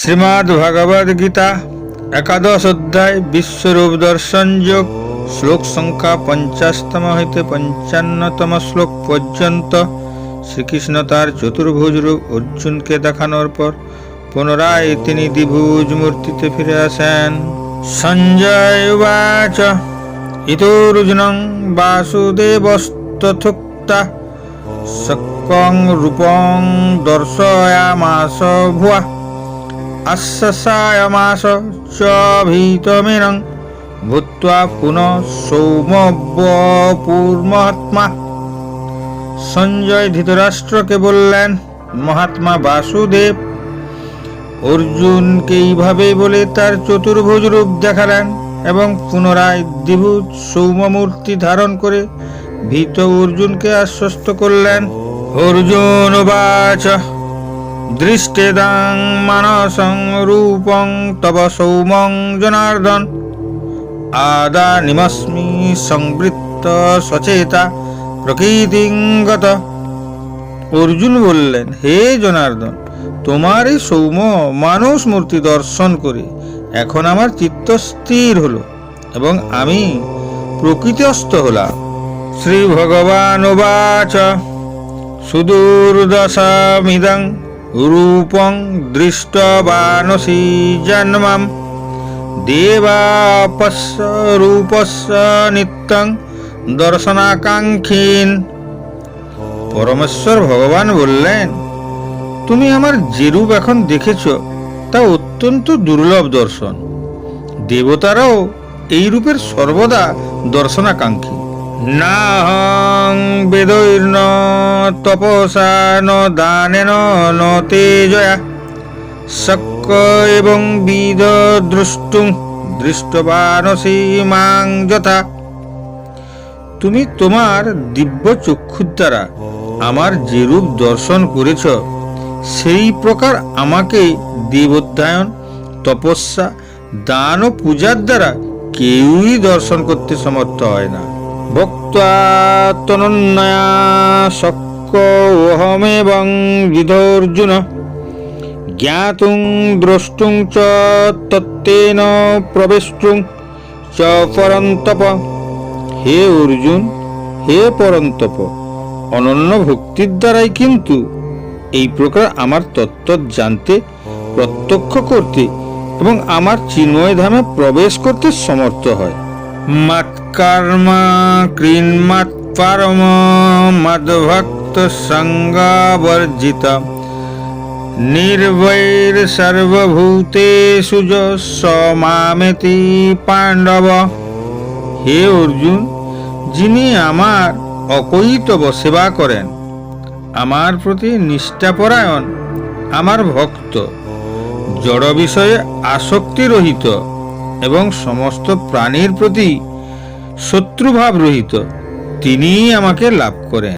শ্রীমদ্ ভগবদ গীতা একাদশ অধ্যায় বিশ্বরূপ দর্শন যোগ, শ্লোক সংখ্যা পঞ্চাশতম হইতে পঞ্চান্নতম শ্লোক পর্যন্ত শ্রীকৃষ্ণ তার চতুর্ভুজ রূপ অর্জুনকে দেখানোর পর পুনরায় তিনি দ্বিভুজ মূর্তিতে ফিরে আসেন। সঞ্জয় উবাচ, ইতোরুজনং বাসুদেবস্তথুক্তা সকং রূপং দর্শয়ামাস ভুয়া। আশ্বাসায়মাস ভীতমিরং ভূত্বা পুনঃ সৌমব্যপূর্মহাত্মা সঞ্জয় ধৃতরাষ্ট্রকে বললেন মহাত্মা বাসুদেব। অর্জুনকে এইভাবে বলে তার চতুর্ভুজ রূপ দেখালেন এবং পুনরায় দ্বিভুজ সৌমমূর্তি ধারণ করে ভীত অর্জুনকে আশ্বস্ত করলেন। অর্জুন বাচ দৃষ্টেদাং মানসং রূপং তব সৌমং জনার্দন। আদা আদানিমস্মি সংবৃত্ত সচেতা প্রকৃতিঙ্গত অর্জুন বললেন, হে জনার্দন তোমার এই সৌম্য মানুষ মূর্তি দর্শন করে এখন আমার চিত্ত স্থির হলো এবং আমি প্রকৃতিস্থ হলাম। শ্রী ভগবান উবাচ রূপং দৃষ্টবানসি জন্মম। দেবাপস্য রূপস্য নিত্যং দর্শনাকাঙ্ক্ষীন। পরমেশ্বর ভগবান বললেন, তুমি আমার যে রূপ এখন দেখেছ, তা অত্যন্ত দুর্লভ দর্শন। দেবতারাও এই রূপের সর্বদা দর্শনাকাঙ্ক্ষী। নাহং বেদৈর্ন তপসা ন দানেন ন তেজয়া। শক্য এবং বিদ দ্রষ্টুং দৃষ্টবানসি মাং যথা। তুমি তোমার দিব্য চক্ষুর দ্বারা আমার যে রূপ দর্শন করেছ, সেই প্রকার আমাকে দেবোধ্যায়ন, তপস্যা, দান ও পূজার দ্বারা কেউই দর্শন করতে সমর্থ হয় না। ভক্তাত্মনয়া শক্য ওহমেবং বিধর্জুন। জ্ঞাতুং দ্রষ্টুং চ প্রবেষ্টুং চ পরন্তপ। হে অর্জুন, হে পরন্তপ, অনন্য ভক্তির দ্বারাই কিন্তু এই প্রকার আমার তত্ত্ব জানতে, প্রত্যক্ষ করতে এবং আমার চিন্ময় ধামে প্রবেশ করতে সমর্থ হয়। পরম মদ্ভক্ত সঙ্গাবর্জিত নির্বৈর সর্বভূতেষু য সমামেতি পাণ্ডব হে অর্জুন যিনি আমার অকৈতব সেবা করেন আমার প্রতি নিষ্ঠাপরায়ণ আমার ভক্ত জড় বিষয়ে আসক্তি রহিত এবং সমস্ত প্রাণীর প্রতি শত্রুভাব রহিত তিনিই আমাকে লাভ করেন।